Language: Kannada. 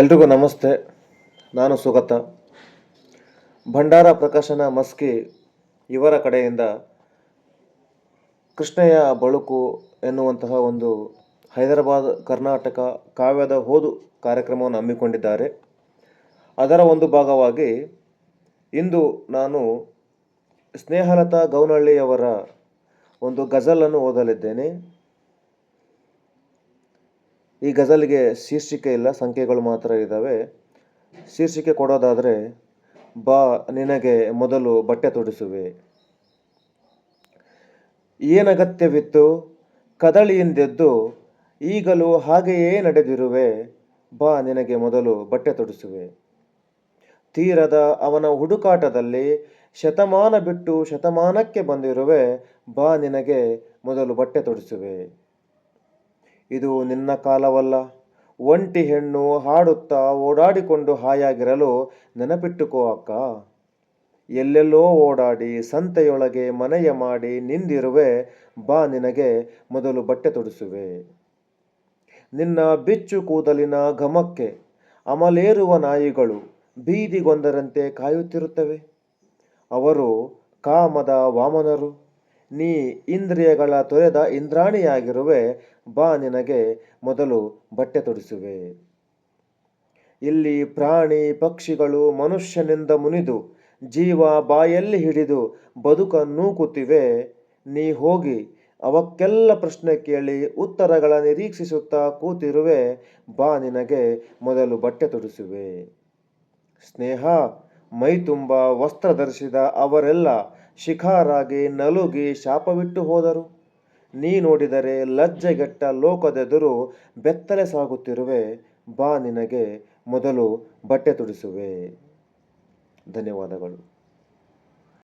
ಎಲ್ರಿಗೂ ನಮಸ್ತೆ. ನಾನು ಸುಗತ. ಭಂಡಾರ ಪ್ರಕಾಶನ ಮಸ್ಕಿ ಇವರ ಕಡೆಯಿಂದ ಕೃಷ್ಣಯ್ಯ ಬಳುಕು ಎನ್ನುವಂತಹ ಒಂದು ಹೈದರಾಬಾದ್, ಕರ್ನಾಟಕ ಕಾವ್ಯದ ಓದು ಕಾರ್ಯಕ್ರಮವನ್ನು ಹಮ್ಮಿಕೊಂಡಿದ್ದಾರೆ. ಅದರ ಒಂದು ಭಾಗವಾಗಿ ಇಂದು ನಾನು ಸ್ನೇಹಲತಾ ಗೌನಹಳ್ಳಿಯವರ ಒಂದು ಗಜಲನ್ನು ಓದಲಿದ್ದೇನೆ. ಈ ಗಜಲ್ಗೆ ಶೀರ್ಷಿಕೆ ಇಲ್ಲ, ಸಂಖ್ಯೆಗಳು ಮಾತ್ರ ಇದ್ದಾವೆ. ಶೀರ್ಷಿಕೆ ಕೊಡೋದಾದರೆ, ಬಾ, ನಿನಗೆ ಮೊದಲು ಬಟ್ಟೆ ತೊಡಿಸುವೆ. ಏನಗತ್ಯವಿತ್ತು ಕದಳಿಯಿಂದೆದ್ದು, ಈಗಲೂ ಹಾಗೆಯೇ ನಡೆದಿರುವೆ. ಬಾ, ನಿನಗೆ ಮೊದಲು ಬಟ್ಟೆ ತೊಡಿಸುವೆ. ತೀರದ ಅವನ ಹುಡುಕಾಟದಲ್ಲಿ ಶತಮಾನ ಬಿಟ್ಟು ಶತಮಾನಕ್ಕೆ ಬಂದಿರುವೆ. ಬಾ, ನಿನಗೆ ಮೊದಲು ಬಟ್ಟೆ ತೊಡಿಸುವೆ. ಇದು ನಿನ್ನ ಕಾಲವಲ್ಲ. ಒಂಟಿ ಹೆಣ್ಣು ಹಾಡುತ್ತಾ ಓಡಾಡಿಕೊಂಡು ಹಾಯಾಗಿರಲು ನೆನಪಿಟ್ಟುಕೋ ಅಕ್ಕ. ಎಲ್ಲೆಲ್ಲೋ ಓಡಾಡಿ ಸಂತೆಯೊಳಗೆ ಮನೆಯ ಮಾಡಿ ನಿಂದಿರುವೆ, ಬಾ ನಿನಗೆ ಮೊದಲು ಬಟ್ಟೆ ತೊಡಿಸುವೆ. ನಿನ್ನ ಬಿಚ್ಚು ಕೂದಲಿನ ಘಮಕ್ಕೆ ಅಮಲೇರುವ ನಾಯಿಗಳು ಬೀದಿಗೊಂದರಂತೆ ಕಾಯುತ್ತಿರುತ್ತವೆ. ಅವರು ಕಾಮದ ವಾಮನರು. ನೀ ಇಂದ್ರಿಯಗಳ ತೊರೆದ ಇಂದ್ರಾಣಿಯಾಗಿರುವೆ, ಬಾ ನಿನಗೆ ಮೊದಲು ಬಟ್ಟೆ ತೊಡಿಸುವೆ. ಇಲ್ಲಿ ಪ್ರಾಣಿ, ಪಕ್ಷಿಗಳು ಮನುಷ್ಯನಿಂದ ಮುನಿದು, ಜೀವ ಬಾಯಲ್ಲಿ ಹಿಡಿದು ಬದುಕ ನೂಕುತ್ತಿವೆ ನೀ ಹೋಗಿ ಅವಕ್ಕೆಲ್ಲ ಪ್ರಶ್ನೆ ಕೇಳಿ ಉತ್ತರಗಳ ನಿರೀಕ್ಷಿಸುತ್ತಾ ಕೂತಿರುವೆ, ಬಾ ನಿನಗೆ ಮೊದಲು ಬಟ್ಟೆ ತೊಡಿಸುವೆ. ಸ್ನೇಹ, ಮೈತುಂಬ ವಸ್ತ್ರ ಧರಿಸಿದ ಅವರೆಲ್ಲ ಶಿಖಾರಾಗಿ ನಲುಗಿ ಶಾಪವಿಟ್ಟು ಹೋದರು. ನೀ ನೋಡಿದರೆ ಲಜ್ಜೆಗೆಟ್ಟ ಲೋಕದೆದುರು ಬೆತ್ತಲೆ ಸಾಗುತ್ತಿರುವೆ. ಬಾ ನಿನಗೆ ಮೊದಲು ಬಟ್ಟೆ ತೊಡಿಸುವೆ. ಧನ್ಯವಾದಗಳು.